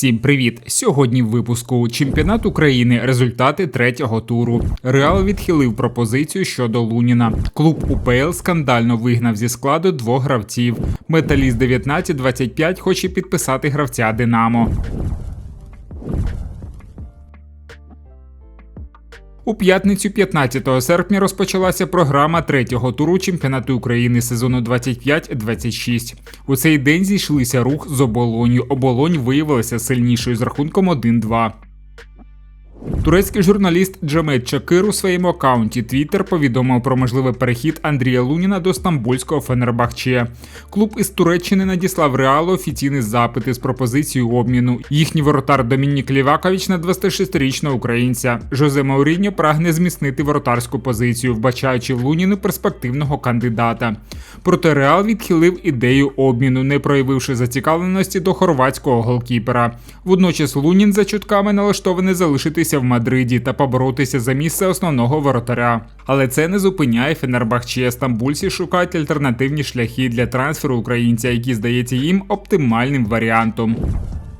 Всім привіт! Сьогодні в випуску чемпіонат України. Результати третього туру. Реал відхилив пропозицію щодо Луніна. Клуб УПЛ скандально вигнав зі складу двох гравців. Металіст 1925 хоче підписати гравця Динамо. У п'ятницю 15 серпня розпочалася програма третього туру чемпіонату України сезону 25-26. У цей день зійшлися рух з оболонью. Оболонь виявилася сильнішою з рахунком 1-2. Турецький журналіст Джамет Чакир у своєму аккаунті Twitter повідомив про можливий перехід Андрія Луніна до стамбульського Фенербахче. Клуб із Туреччини надіслав реалу офіційний запит із пропозицією обміну. Їхній воротар Домінік Лівакович на 26-річного українця. Жозе Мауріньо прагне зміцнити воротарську позицію, вбачаючи Луніну перспективного кандидата. Проте Реал відхилив ідею обміну, не проявивши зацікавленості до хорватського голкіпера. Водночас Лунін за чутками налаштований залишитися в Мадриді та поборотися за місце основного воротаря. Але це не зупиняє Фенербахче. Стамбульці шукають альтернативні шляхи для трансферу українця, які здається їм оптимальним варіантом.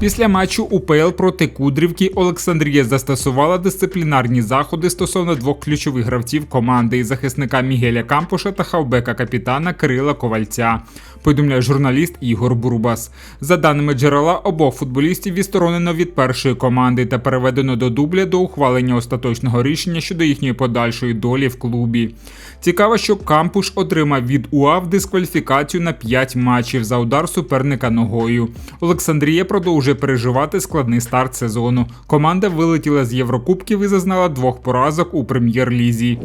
Після матчу УПЛ проти Кудрівки Олександрія застосувала дисциплінарні заходи стосовно двох ключових гравців команди захисника Мігеля Кампуша та хавбека капітана Кирила Ковальця. Повідомляє журналіст Ігор Бурбас. За даними джерела, обох футболістів відсторонено від першої команди та переведено до дубля до ухвалення остаточного рішення щодо їхньої подальшої долі в клубі. Цікаво, що Кампуш отримав від УАВ дискваліфікацію на 5 матчів за удар суперника ногою. Олександрія продовжує переживати складний старт сезону. Команда вилетіла з Єврокубків і зазнала двох поразок у прем'єр-лізі.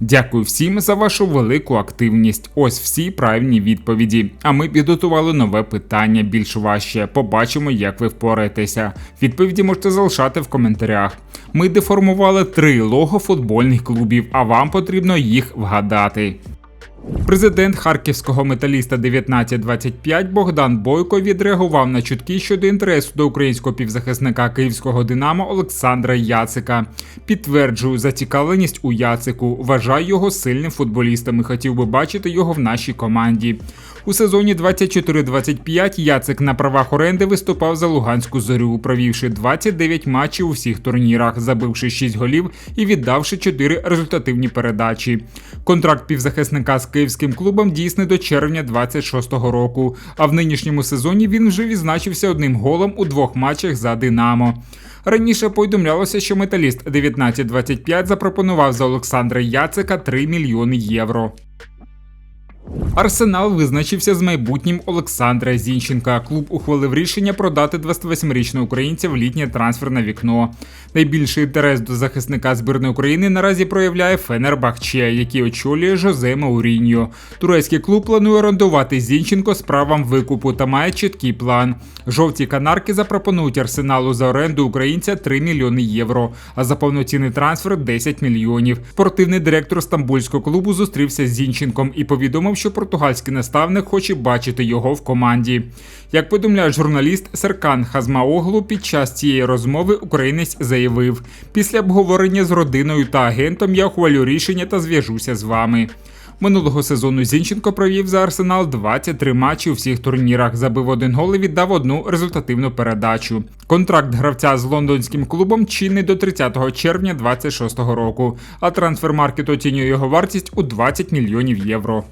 Дякую всім за вашу велику активність. Ось всі правильні відповіді. А ми підготували нове питання більш важче. Побачимо, як ви впораєтеся. Відповіді можете залишати в коментарях. Ми деформували три лого футбольних клубів, а вам потрібно їх вгадати. Президент харківського металіста 1925 Богдан Бойко відреагував на чутки щодо інтересу до українського півзахисника київського Динамо Олександра Яцика. Підтверджую зацікавленість у Яцику. Вважаю його сильним футболістом і хотів би бачити його в нашій команді. У сезоні 24-25 Яцик на правах оренди виступав за Луганську зорю, провівши 29 матчів у всіх турнірах, забивши 6 голів і віддавши 4 результативні передачі. Контракт півзахисника з київським клубом дійсний до червня 26-го року. А в нинішньому сезоні він вже відзначився одним голом у двох матчах за Динамо. Раніше повідомлялося, що металіст 1925 запропонував за Олександра Яцика 3 мільйони євро. Арсенал визначився з майбутнім Олександра Зінченка. Клуб ухвалив рішення продати 28-річного українця в літнє трансферне вікно. Найбільший інтерес до захисника збірної України наразі проявляє Фенербахче, який очолює Жозе Мауріньо. Турецький клуб планує орендувати Зінченко з правом викупу та має чіткий план. Жовті канарки запропонують арсеналу за оренду українця 3 мільйони євро, а за повноцінний трансфер 10 мільйонів. Спортивний директор стамбульського клубу зустрівся з Зінченком і повідомив, що португальський наставник хоче бачити його в команді. Як повідомляє журналіст Серкан Хазмаоглу, під час цієї розмови українець заявив: після обговорення з родиною та агентом я ухвалю рішення та зв'яжуся з вами. Минулого сезону Зінченко провів за Арсенал 23 матчі у всіх турнірах, забив один гол і віддав одну результативну передачу. Контракт гравця з лондонським клубом чинний до 30 червня 2026 року, а трансфер-маркет оцінює його вартість у 20 мільйонів євро.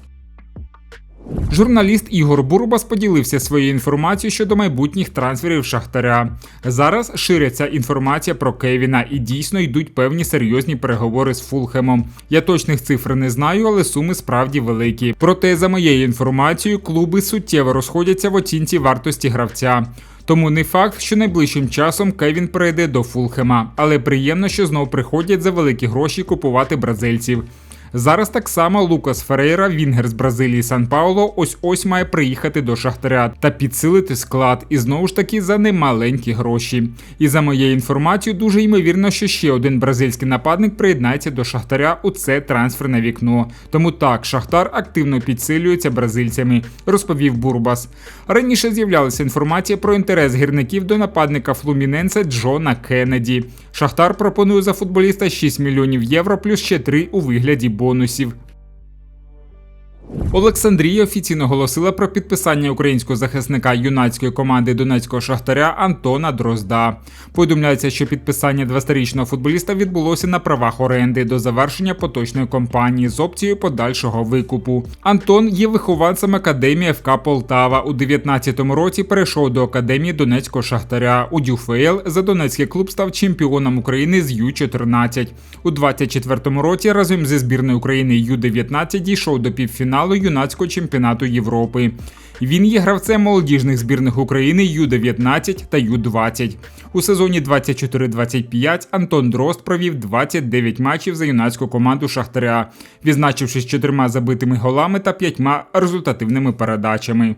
Журналіст Ігор Бурбас поділився своєю інформацією щодо майбутніх трансферів Шахтаря. Зараз ширяться інформація про Кевіна і дійсно йдуть певні серйозні переговори з Фулхемом. Я точних цифр не знаю, але суми справді великі. Проте, за моєю інформацією, клуби суттєво розходяться в оцінці вартості гравця. Тому не факт, що найближчим часом Кевін перейде до Фулхема, але приємно, що знов приходять за великі гроші купувати бразильців. Зараз так само Лукас Ферейра, Вінгер з Бразилії Сан Пауло, ось ось має приїхати до Шахтаря та підсилити склад, і знову ж таки за немаленькі гроші. І за моєю інформацією, дуже ймовірно, що ще один бразильський нападник приєднається до Шахтаря у це трансферне вікно. Тому так, Шахтар активно підсилюється бразильцями, розповів Бурбас. Раніше з'являлася інформація про інтерес гірників до нападника Флуміненса Джона Кеннеді. Шахтар пропонує за футболіста 6 мільйонів євро плюс ще 3 у вигляді бонусів. Олександрія офіційно оголосила про підписання українського захисника юнацької команди Донецького шахтаря Антона Дрозда. Повідомляється, що підписання 20-річного футболіста відбулося на правах оренди до завершення поточної кампанії з опцією подальшого викупу. Антон є вихованцем академії ФК Полтава. У 19-му році перейшов до академії Донецького шахтаря. У ДЮФЛ за Донецький клуб став чемпіоном України з Ю-14. У 24-му році разом зі збірною України Ю-19 дійшов до півфіналу юнацького чемпіонату Європи. Він є гравцем молодіжних збірних України Ю-19 та Ю-20. У сезоні 24-25 Антон Дрозд провів 29 матчів за юнацьку команду Шахтаря, відзначившись чотирма забитими голами та п'ятьма результативними передачами.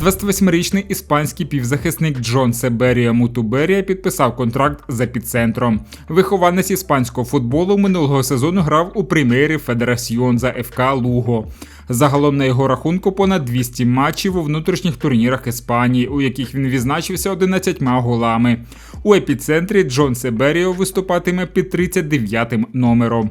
28-річний іспанський півзахисник Джон Себерія Мутуберія підписав контракт за підцентром. Вихованець іспанського футболу минулого сезону грав у прем'єрі Федерасьйон за ФК Луго. Загалом на його рахунку понад 200 матчів у внутрішніх турнірах Іспанії, у яких він відзначився 11 голами. У епіцентрі Джон Себеріо виступатиме під 39-м номером.